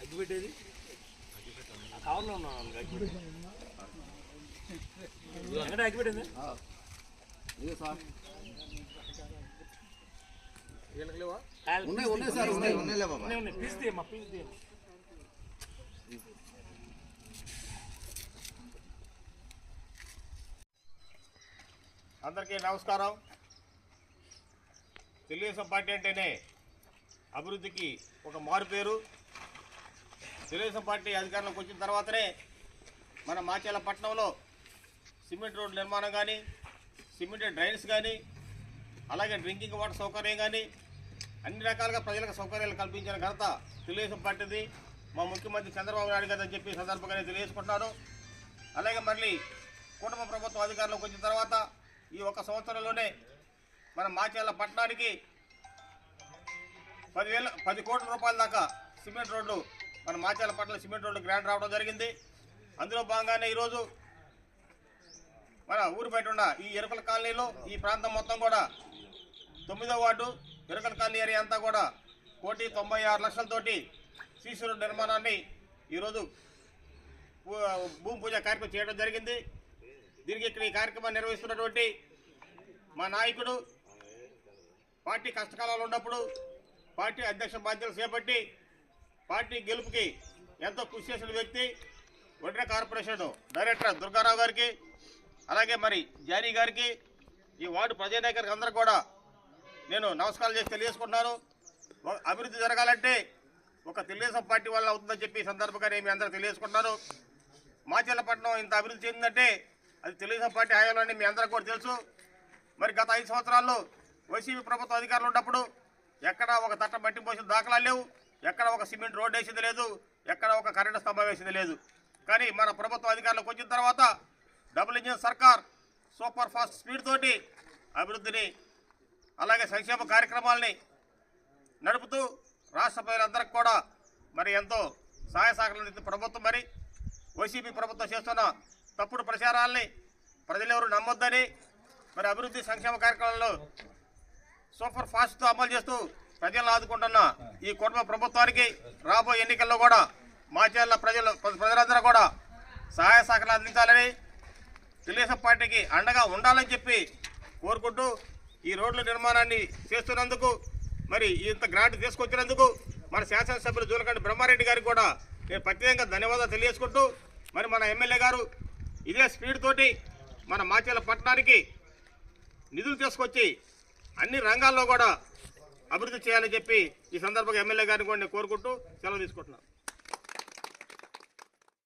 అగ్గిపెట్టేది కవర్లో ఉన్నా అగ్గిపెట్టి ఎక్కడ అగ్గిపెట్టింది వీళ్ళకి లేవా ఉన్నాయి ఉన్నాయి సార్ ఉన్నాయి ఉన్నాయి బాబా ఉన్నాయి ఉన్నాయి పీస్ తీయమ్మా పీస్ తీయమ్మా అందరికీ నమస్కారం. తెలుగుదేశం పార్టీ అంటేనే అభివృద్ధికి ఒక మారు పేరు తెలుగుదేశం పార్టీ అధికారంలోకి వచ్చిన తర్వాతనే మన మాచేల పట్టణంలో సిమెంట్ రోడ్ నిర్మాణం కానీ సిమెంట్ డ్రైన్స్ కానీ అలాగే డ్రింకింగ్ వాటర్ సౌకర్యం కానీ అన్ని రకాలుగా ప్రజలకు సౌకర్యాలు కల్పించిన ఘనత తెలుగుదేశం పార్టీది. మా ముఖ్యమంత్రి చంద్రబాబు నాయుడు గారు అని చెప్పి సందర్భంగా సందర్భంగానే తెలియజేసుకుంటున్నాను. అలాగే మళ్ళీ కుటుంబ ప్రభుత్వం అధికారంలోకి వచ్చిన తర్వాత ఈ ఒక సంవత్సరంలోనే మన మాచేల పట్టణానికి పదివేల పది కోట్ల రూపాయల దాకా సిమెంట్ రోడ్లు మన మాచేల పట్టణ సిమెంట్ రోడ్లు గ్రాంట్ రావడం జరిగింది. అందులో భాగంగానే ఈరోజు మన ఊరు బయట ఉన్న ఈ ఎరుకల కాలనీలో ఈ ప్రాంతం మొత్తం కూడా తొమ్మిదో వార్డు ఎరుకల కాలనీ ఏరియా అంతా కూడా కోటి తొంభై ఆరు లక్షలతోటి సీసీ రోడ్డు నిర్మాణాన్ని ఈరోజు భూ- భూమి పూజ కార్యక్రమం చేయడం జరిగింది. దీనికి ఇక్కడ ఈ కార్యక్రమం నిర్వహిస్తున్నటువంటి మా నాయకుడు పార్టీ కష్టకాలాలు ఉన్నప్పుడు పార్టీ అధ్యక్ష బాధ్యతలు చేపట్టి పార్టీ గెలుపుకి ఎంతో కృషి చేసిన వ్యక్తి వడ్ర కార్పొరేషన్ డైరెక్టర్ దుర్గారావు గారికి అలాగే మరి జానీ గారికి ఈ వార్డు ప్రజానాయకులకు అందరూ కూడా నేను నమస్కారాలు చేసి తెలియజేసుకుంటున్నాను. అభివృద్ధి జరగాలంటే ఒక తెలుగుదేశం పార్టీ వల్ల అవుతుందని చెప్పి ఈ సందర్భంగా నేను మీ అందరూ తెలియజేసుకుంటున్నాను. మాచెల్లపట్నం ఇంత అభివృద్ధి చెందిందంటే అది తెలుగుదేశం పార్టీ హయాంలోనే మీ అందరికీ కూడా తెలుసు. మరి గత ఐదు సంవత్సరాల్లో వైసీపీ ప్రభుత్వం అధికారులు ఉన్నప్పుడు ఎక్కడ ఒక తట్ట మట్టి పోసిన దాఖలా లేవు. ఎక్కడ ఒక సిమెంట్ రోడ్ వేసింది లేదు. ఎక్కడ ఒక కరెంటు స్తంభం వేసింది లేదు. కానీ మన ప్రభుత్వ అధికారులకు వచ్చిన తర్వాత డబుల్ ఇంజిన్ సర్కార్ సూపర్ ఫాస్ట్ స్పీడ్ తోటి అభివృద్ధిని అలాగే సంక్షేమ కార్యక్రమాల్ని నడుపుతూ రాష్ట్ర ప్రజలందరికీ కూడా మరి ఎంతో సహాయ సహకారాలు ప్రభుత్వం మరి. వైసీపీ ప్రభుత్వం చేస్తున్న తప్పుడు ప్రచారాల్ని ప్రజలెవరు నమ్మొద్దని మరి అభివృద్ధి సంక్షేమ కార్యక్రమాల్లో సూపర్ ఫాస్ట్తో అమలు చేస్తూ ప్రజలను ఆదుకుంటున్న ఈ కుటుంబ ప్రభుత్వానికి రాబోయే ఎన్నికల్లో కూడా మాచేళ్ళ ప్రజలు ప్రజలందరూ కూడా సహాయ సహకారాలు అందించాలని తెలుగుదేశం పార్టీకి అండగా ఉండాలని చెప్పి కోరుకుంటూ ఈ రోడ్ల నిర్మాణాన్ని చేస్తున్నందుకు మరి ఇంత గ్రాంట్ తీసుకొచ్చినందుకు మన శాసనసభ్యులు జూలకండి బ్రహ్మారెడ్డి గారికి కూడా నేను ప్రత్యేకంగా ధన్యవాదాలు తెలియజేసుకుంటూ మరి మన ఎమ్మెల్యే గారు ఇదే స్పీడ్ తోటి మన మాచేల పట్టణానికి నిధులు తీసుకొచ్చి అన్ని రంగాల్లో కూడా అభివృద్ధి చేయాలని చెప్పి ఈ సందర్భంగా ఎమ్మెల్యే గారిని కూడా నేను కోరుకుంటూ సెలవు తీసుకుంటున్నాను.